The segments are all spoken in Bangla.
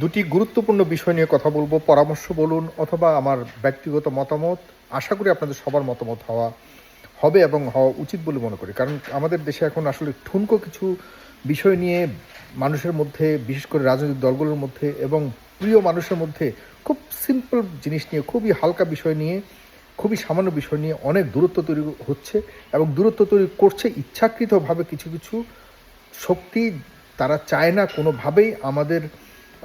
দুটি গুরুত্বপূর্ণ বিষয় নিয়ে কথা বলব। পরামর্শ বলুন অথবা আমার ব্যক্তিগত মতামত। আশা করি আপনাদের সবার মতামত হওয়া হবে এবং হওয়া উচিত বলে মনে করি। কারণ আমাদের দেশে এখন আসলে ঠুনকো কিছু বিষয় নিয়ে মানুষের মধ্যে, বিশেষ করে রাজনৈতিক দলগুলোর মধ্যে এবং প্রিয় মানুষের মধ্যে খুব সিম্পল জিনিস নিয়ে, খুবই হালকা বিষয় নিয়ে, খুবই সামান্য বিষয় নিয়ে অনেক দূরত্ব তৈরি হচ্ছে এবং দূরত্ব তৈরি করছে ইচ্ছাকৃতভাবে কিছু কিছু শক্তি। তারা চায় না কোনোভাবেই আমাদের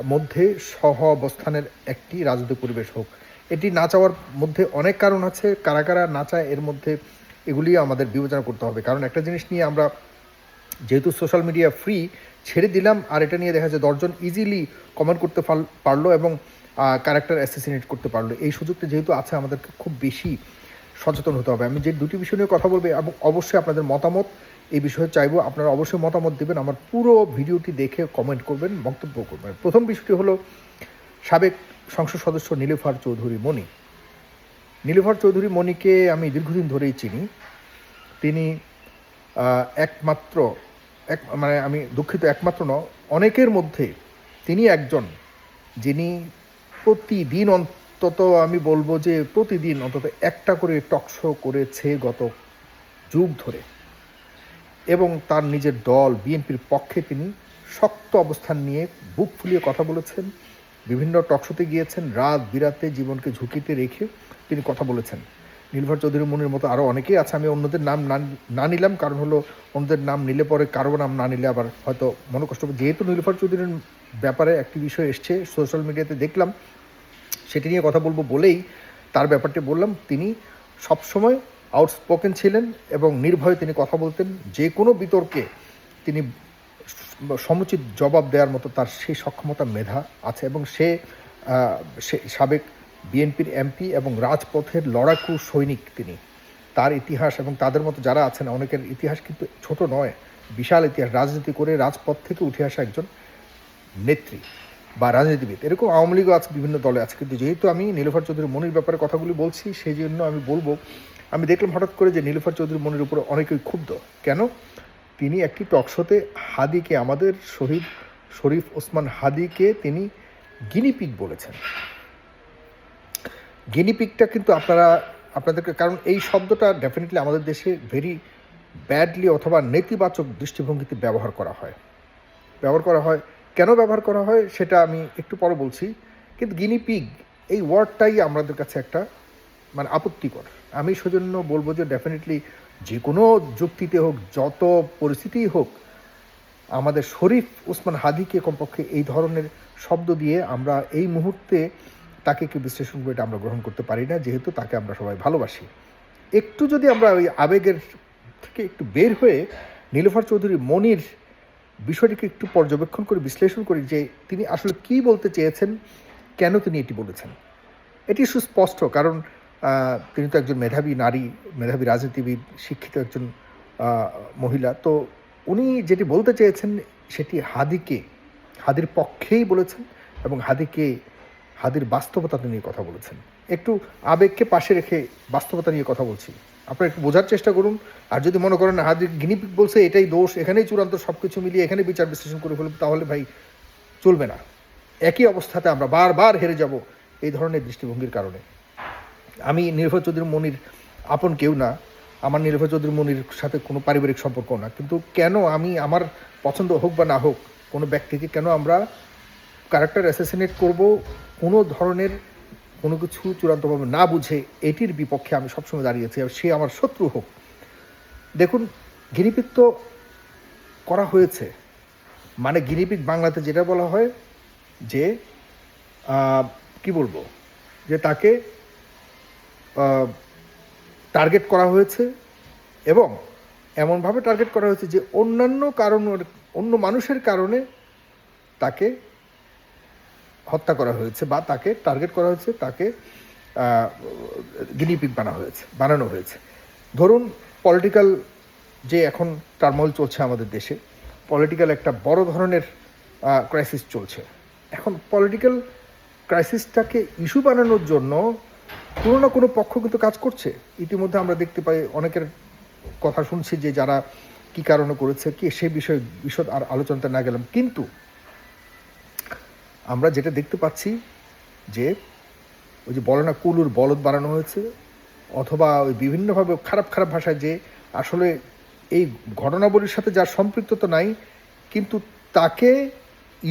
মধ্যে সহ অবস্থানের একটি রাজনৈতিক পরিবেশ হোক। এটি না চাওয়ার মধ্যে অনেক কারণ আছে। কারা কারা না চায়, এর মধ্যে এগুলি আমাদের বিবেচনা করতে হবে। কারণ একটা জিনিস নিয়ে আমরা যেহেতু সোশ্যাল মিডিয়া ফ্রি ছেড়ে দিলাম, আর এটা নিয়ে দেখা যায় দশজন ইজিলি কমেন্ট করতে পার- পারল এবং ক্যারেক্টার অ্যাসেসিনেট করতে পারল। এই সুযোগটা যেহেতু আছে, আমাদেরকে খুব বেশি সচেতন হতে হবে। আমি যে দুটি বিষয় নিয়ে কথা বলব, এবং অবশ্যই আপনাদের মতামত এই বিষয়ে চাইব, আপনারা অবশ্যই মতামত দেবেন, আমার পুরো ভিডিওটি দেখে কমেন্ট করবেন মন্তব্য করবেন। প্রথম বিষয়টি হলো সাবেক সংসদ সদস্য নীলুফার চৌধুরী মণি। নীলুফার চৌধুরী মণিকে আমি দীর্ঘদিন ধরেই চিনি। তিনি একমাত্র, এক মানে আমি দুঃখিত, একমাত্র ন অনেকের মধ্যে তিনি একজন যিনি প্রতিদিন অন্তত আমি বলব যে প্রতিদিন অন্তত একটা করে টকশো করেছে গত যুগ ধরে। এবং তার নিজের দল, বিএনপির পক্ষে তিনি শক্ত অবস্থান নিয়ে বুক ফুলিয়ে কথা বলেছেন। বিভিন্ন টকশোতে গিয়েছেন, রাত বিরাতে জীবনকে ঝুঁকিতে রেখে তিনি কথা বলেছেন। নীলভর চৌধুরী মনির মতো আরও অনেকেই আছে, আমি অন্যদের নাম না- নিলাম, কারণ হলো অন্যদের নাম নিলে পরে কারও নাম না নিলে আবার হয়তো মনে কষ্ট হবে। যেহেতু নীলফার চৌধুরীর ব্যাপারে একটি বিষয় এসছে, সোশ্যাল মিডিয়াতে দেখলাম, সেটি নিয়ে কথা বলব বলেই তার ব্যাপারটি বললাম। তিনি সবসময় আউটস্পোকেন ছিলেন এবং নির্ভয়ে তিনি কথা বলতেন। যে কোনো বিতর্কে তিনি সমুচিত জবাব দেওয়ার মতো তার সেই সক্ষমতা মেধা আছে এবং সে সাবেক বিএনপির এমপি এবং রাজপথের লড়াকু সৈনিক তিনি। তার ইতিহাস এবং তাদের মতো যারা আছেন, অনেকের ইতিহাস কিন্তু ছোট নয়, বিশাল ইতিহাস। রাজনীতি করে রাজপথ থেকে উঠে আসা একজন নেত্রী বা রাজনীতিবিদ। এরকম আওয়ামী লীগও আছে, বিভিন্ন দলে আছে। কিন্তু যেহেতু আমি নীলুফার চৌধুরী মনির ব্যাপারে কথাগুলি বলছি সেই জন্য আমি বলব আমি দেখলাম হঠাৎ করে যে নীলুফার চৌধুরী মনির উপর অনেকেই ক্ষুব্ধ। কেন? তিনি একটি টকশোতে হাদিকে, আমাদের শহীদ শরীফ ওসমান হাদিকে তিনি গিনিপিগ বলেছেন। গিনিপিগটা কিন্তু আপনারা, আপনাদেরকে, কারণ এই শব্দটা ডেফিনেটলি আমাদের দেশে ভেরি ব্যাডলি অথবা নেতিবাচক দৃষ্টিভঙ্গিতে ব্যবহার করা হয়। ব্যবহার করা হয়। কেন ব্যবহার করা হয় সেটা আমি একটু পরে বলছি। কিন্তু গিনিপিগ এই ওয়ার্ডটাই আমাদের কাছে একটা মানে আপত্তিকর। আমি সেজন্য বলব যে ডেফিনেটলি যে কোনো যুক্তিতে হোক, যত পরিস্থিতিই হোক, আমাদের শরীফ উসমান হাদিকে কমপক্ষে এই ধরনের শব্দ দিয়ে আমরা এই মুহূর্তে তাকে কি বিশ্লেষণ করে আমরা গ্রহণ করতে পারি না, যেহেতু তাকে আমরা সবাই ভালোবাসি। একটু যদি আমরা ওই আবেগের থেকে একটু বের হয়ে নীলুফার চৌধুরী মনির বিষয়টিকে একটু পর্যবেক্ষণ করে বিশ্লেষণ করি যে তিনি আসলে কি বলতে চেয়েছেন, কেন তিনি এটি বলেছেন। এটি সুস্পষ্ট, কারণ তিনি তো একজন মেধাবী নারী, মেধাবী রাজনীতিবিদ, শিক্ষিত একজন মহিলা। তো উনি যেটি বলতে চেয়েছেন সেটি হাদিকে, হাদির পক্ষেই বলেছেন এবং হাদিকে, হাদির বাস্তবতা নিয়ে কথা বলেছেন। একটু আবেগকে পাশে রেখে বাস্তবতা নিয়ে কথা বলছি। আপনারা একটু বোঝার চেষ্টা করুন। আর যদি মনে করেন হাদির গিনিপিক বলছে, এটাই দোষ, এখানেই চূড়ান্ত সব কিছু মিলিয়ে এখানে বিচার বিশ্লেষণ করে ফেলব তাহলে ভাই চলবে না। একই অবস্থাতে আমরা বারবার হেরে যাব এই ধরনের দৃষ্টিভঙ্গির কারণে। আমি নির্ভর চৌধুরী মনির আপন কেউ না, আমার নির্ভর চৌধুরী মনির সাথে কোনো পারিবারিক সম্পর্ক না। কিন্তু কেন আমি আমার পছন্দ হোক বা না হোক, কোনো ব্যক্তিকে কেন আমরা ক্যারেক্টার অ্যাসাসিনেট করব, কোনো ধরনের কোনো কিছু চূড়ান্তভাবে না বুঝে, এটির বিপক্ষে আমি সবসময় দাঁড়িয়েছি আর সে আমার শত্রু হোক। দেখুন গিরিপিক তো করা হয়েছে। মানে গিরিপিক বাংলাতে যেটা বলা হয় যে কি বলব? যে তাকে টার্গেট করা হয়েছে এবং এমনভাবে টার্গেট করা হয়েছে যে অন্যান্য কারণ অন্য মানুষের কারণে তাকে হত্যা করা হয়েছে বা তাকে টার্গেট করা হয়েছে, তাকে গিনিপিক বানা হয়েছে, বানানো হয়েছে। ধরুন পলিটিক্যাল যে এখন টার্মল চলছে আমাদের দেশে পলিটিক্যাল একটা বড় ধরনের ক্রাইসিস চলছে। এখন পলিটিক্যাল ক্রাইসিসটাকে ইস্যু বানানোর জন্য কোনো না কোনো পক্ষ কিন্তু কাজ করছে। ইতিমধ্যে আমরা দেখতে পাই অনেকের কথা শুনছি যে যারা কি কারণে করেছে, কি সেই বিষয়ে বিশদ আর আলোচনাতে না গেলাম। কিন্তু আমরা যেটা দেখতে পাচ্ছি যে ওই যে বলে না কুলুর বলদ বানানো হয়েছে, অথবা ওই বিভিন্নভাবে খারাপ খারাপ ভাষায় যে আসলে এই ঘটনাবলীর সাথে যার সম্পৃক্ততা নাই, কিন্তু তাকে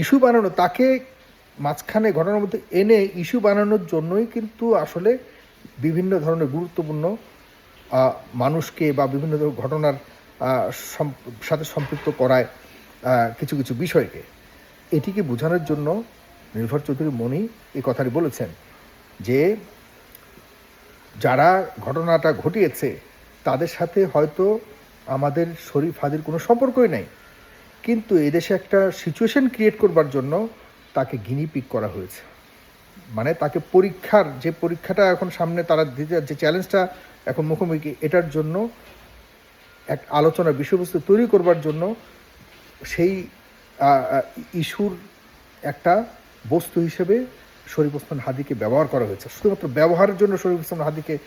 ইস্যু বানানো, তাকে মাঝখানে ঘটনার মধ্যে এনে ইস্যু বানানোর জন্যই কিন্তু আসলে বিভিন্ন ধরনের গুরুত্বপূর্ণ মানুষকে বা বিভিন্ন ধরনের ঘটনার সাথে সম্পৃক্ত করায় কিছু কিছু বিষয়কে। এটিকে বোঝানোর জন্য নির্ভর চৌধুরী মণি এই কথাটি বলেছেন যে, যারা ঘটনাটা ঘটিয়েছে, তাদের সাথে হয়তো আমাদের শরীফ হাদির কোনো সম্পর্কই নাই। কিন্তু এদেশে একটা সিচুয়েশন ক্রিয়েট করবার জন্য তাকে গিনিপিক করা হয়েছে। মানে তাকে পরীক্ষার, যে পরীক্ষাটা এখন সামনে, তারা দিতে যে চ্যালেঞ্জটা এখন মুখোমুখি, এটার জন্য এক আলোচনা, বিষয়বস্তু তৈরি করবার জন্য সেই ইস্যুর একটা বস্তু হিসেবে শরীফ ওসমান হাদিকে ব্যবহার করা হয়েছে। শুধুমাত্র ব্যবহারের জন্য শরীফ ওসমান হাদিকে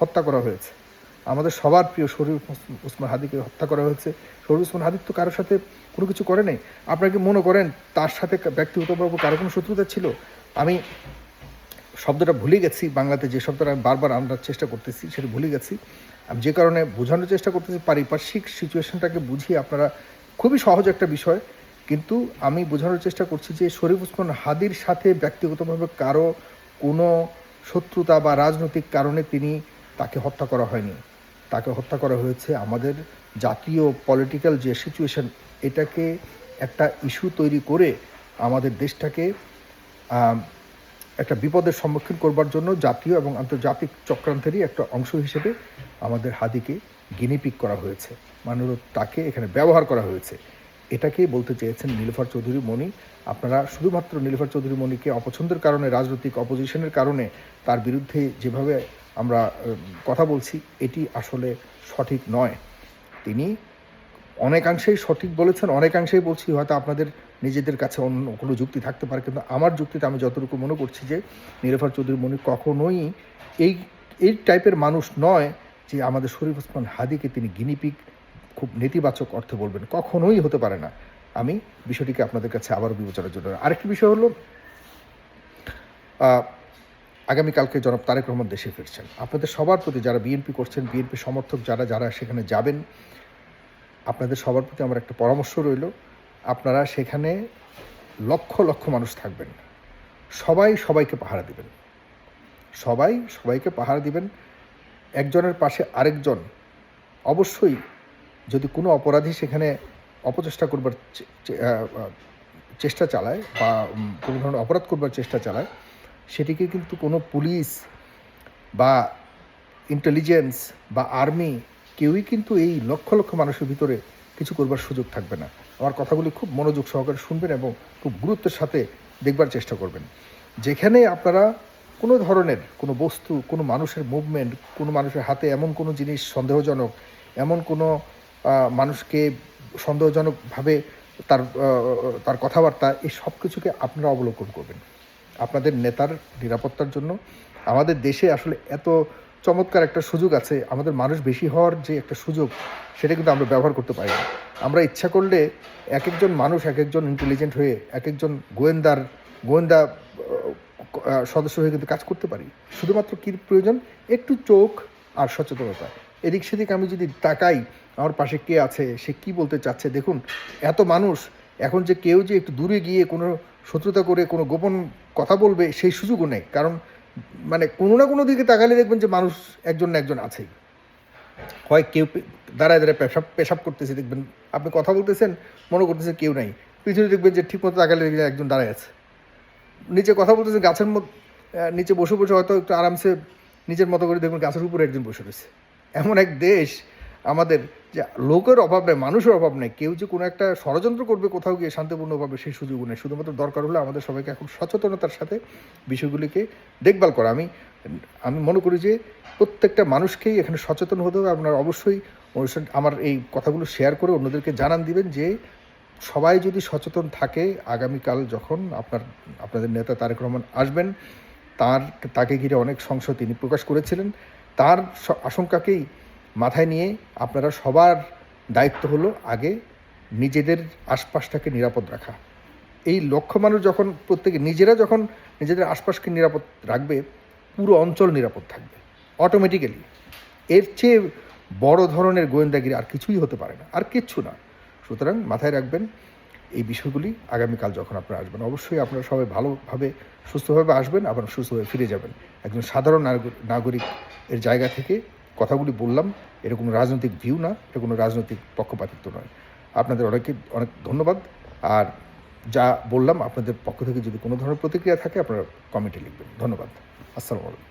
হত্যা করা হয়েছে। আমাদের সবার প্রিয় শরীফ ওস- ওসমান হাদিকে হত্যা করা হয়েছে। শরীফ ওসমান হাদিক তো কারোর সাথে কোনো কিছু করে নাই। আপনারা কি মনে করেন, তার সাথে ব্যক্তিগতভাবে কারও কোনো শত্রুতা ছিল? আমি শব্দটা ভুলে গেছি, বাংলাতে যে শব্দটা আমি বারবার আমরা চেষ্টা করতেছি সেটা ভুলে গেছি। আমি যে কারণে বোঝানোর চেষ্টা করতেছি পারিপার্শ্বিক সিচুয়েশনটাকে বুঝিয়ে আপনারা খুবই সহজ একটা বিষয়, কিন্তু আমি বোঝানোর চেষ্টা করছি যে শরীফ ওসমান হাদির সাথে ব্যক্তিগতভাবে কারও কোনো শত্রুতা বা রাজনৈতিক কারণে তিনি তাকে হত্যা করা হয়নি। তাকে হত্যা করা হয়েছে আমাদের জাতীয় পলিটিক্যাল যে সিচুয়েশন এটাকে একটা ইস্যু তৈরি করে আমাদের দেশটাকে একটা বিপদের সম্মুখীন করবার জন্য জাতীয় এবং আন্তর্জাতিক চক্রান্তেরই একটা অংশ হিসেবে আমাদের হাদিকে গিনিপিক করা হয়েছে। মানব তাকে এখানে ব্যবহার করা হয়েছে। এটাকেই বলতে চেয়েছেন নীলফার চৌধুরী মণি। আপনারা শুধুমাত্র নীলফার চৌধুরী মণিকে অপছন্দের কারণে, রাজনৈতিক অপোজিশনের কারণে তার বিরুদ্ধে যেভাবে আমরা কথা বলছি, এটি আসলে সঠিক নয়। তিনি অনেকাংশেই সঠিক বলেছেন, অনেকাংশেই বলছি, হয়তো আপনাদের নিজেদের কাছে অন্য কোনো যুক্তি থাকতে পারে, কিন্তু আমার যুক্তিতে আমি যতটুকু মনে করছি যে নীরফার চৌধুরী মনি কখনোই এই এই টাইপের মানুষ নয় যে আমাদের শরীফ ওসমান হাদিকে তিনি গিনিপিক খুব নেতিবাচক অর্থে বলবেন। কখনোই হতে পারে না। আমি বিষয়টিকে আপনাদের কাছে আবারও বিবেচনার জন্য আরেকটি বিষয় হলো আগামীকালকে জনাব তারেক রহমান দেশে ফিরছেন। আপনাদের সবার প্রতি যারা বিএনপি করছেন বিএনপি সমর্থক যারা যারা সেখানে যাবেন, আপনাদের সবার প্রতি আমার একটা পরামর্শ রইল। আপনারা সেখানে লক্ষ লক্ষ মানুষ থাকবেন। সবাই সবাইকে পাহারা দিবেন। সবাই সবাইকে পাহারা দিবেন। একজনের পাশে আরেকজন অবশ্যই যদি কোনো অপরাধী সেখানে অপচেষ্টা করবার চেষ্টা চালায় বা কোনো ধরনের অপরাধ করবার চেষ্টা চালায়, সেটিকে কিন্তু কোনো পুলিশ বা ইন্টেলিজেন্স বা আর্মি কেউই কিন্তু এই লক্ষ লক্ষ মানুষের ভিতরে কিছু করবার সুযোগ থাকবে না। আমার কথাগুলি খুব মনোযোগ সহকারে শুনবেন এবং খুব গুরুত্বের সাথে দেখবার চেষ্টা করবেন। যেখানে আপনারা কোনো ধরনের কোনো বস্তু, কোনো মানুষের মুভমেন্ট কোনো মানুষের হাতে এমন কোনো জিনিস সন্দেহজনক, এমন কোনো মানুষকে সন্দেহজনকভাবে তার তার কথাবার্তা, এই সব কিছুকে আপনারা অবলোকন করবেন। আপনাদের নেতার নিরাপত্তার জন্য। আমাদের দেশে আসলে এত চমৎকার একটা সুযোগ আছে। আমাদের মানুষ বেশি হওয়ার যে একটা সুযোগ, সেটা কিন্তু আমরা ব্যবহার করতে পারি না। আমরা ইচ্ছা করলে এক একজন মানুষ এক একজন ইন্টেলিজেন্ট হয়ে এক একজন গোয়েন্দার, গোয়েন্দা সদস্য হয়ে কিন্তু কাজ করতে পারি। শুধুমাত্র কি প্রয়োজন? একটু চোখ আর সচেতনতা। এদিক সেদিক আমি যদি তাকাই, আমার পাশে কে আছে, সে কি বলতে চাচ্ছে, দেখুন, এত মানুষ, এখন যে কেউ যে একটু দূরে গিয়ে কোনো শত্রুতা করে কোনো গোপন কথা বলবে, সেই সুযোগও নেই। কারণ মানে কোনো না কোনো দিকে তাকালে দেখবেন যে মানুষ একজন না একজন আছেই। হয় কেউ দাঁড়ায় দাঁড়ায় পেশাব পেশাব করতেছে, দেখবেন আপনি কথা বলতেছেন, মনে করতেছেন কেউ নাই। পিছনে দেখবেন যে ঠিক মতো তাকালে দেখবেন একজন দাঁড়ায় আছে। নিচে কথা বলতেছেন, গাছের মধ্যে নিচে বসে বসে হয়তো একটু আরামসে নিজের মতো করে দেখবেন গাছের উপরে একজন বসে রয়েছে। এমন এক দেশ আমাদের যে, লোকের অভাব নেই, মানুষের অভাব নেই। কেউ যে কোনো একটা ষড়যন্ত্র করবে কোথাও গিয়ে শান্তিপূর্ণভাবে সেই সুযোগ নেই। শুধুমাত্র দরকার হলে আমাদের সবাইকে এখন সচেতনতার সাথে বিষয়গুলিকে দেখভাল করা। আমি আমি মনে করি যে প্রত্যেকটা মানুষকেই এখানে সচেতন হতে হবে। আপনারা অবশ্যই অনুষ্ঠান, আমার এই কথাগুলো শেয়ার করে অন্যদেরকে জানান, দিবেন যে সবাই যদি সচেতন থাকে, আগামীকাল যখন আপনার, আপনাদের নেতা তারেক রহমান আসবেন, তার, তাকে ঘিরে অনেক সংশয় তিনি প্রকাশ করেছিলেন। তার আশঙ্কাকেই মাথায় নিয়ে আপনারা সবার দায়িত্ব হলো আগে নিজেদের আশপাশটাকে নিরাপদ রাখা। এই লক্ষ্য মানুষ যখন প্রত্যেকে নিজেরা যখন নিজেদের আশপাশকে নিরাপদ রাখবে, পুরো অঞ্চল নিরাপদ থাকবে অটোমেটিক্যালি এর চেয়ে বড় ধরনের গোয়েন্দাগিরি আর কিছুই হতে পারে না, আর কিচ্ছু না। সুতরাং মাথায় রাখবেন, এই বিষয়গুলি আগামীকাল যখন আপনারা আসবেন, অবশ্যই আপনারা সবাই ভালোভাবে, সুস্থভাবে আসবেন, আবার সুস্থভাবে ফিরে যাবেন। একজন সাধারণ নাগরিক- এর জায়গা থেকে কথাগুলি বললাম এটা কোনো রাজনৈতিক ভিউ না এটা কোনো রাজনৈতিক পক্ষপাতিত্ব নয়। আপনাদের অনেকে, অনেক ধন্যবাদ। আর যা বললাম, আপনাদের পক্ষ থেকে যদি কোনো ধরনের প্রতিক্রিয়া থাকে, আপনারা কমেন্টে লিখবেন। ধন্যবাদ। আসসালামু আলাইকুম।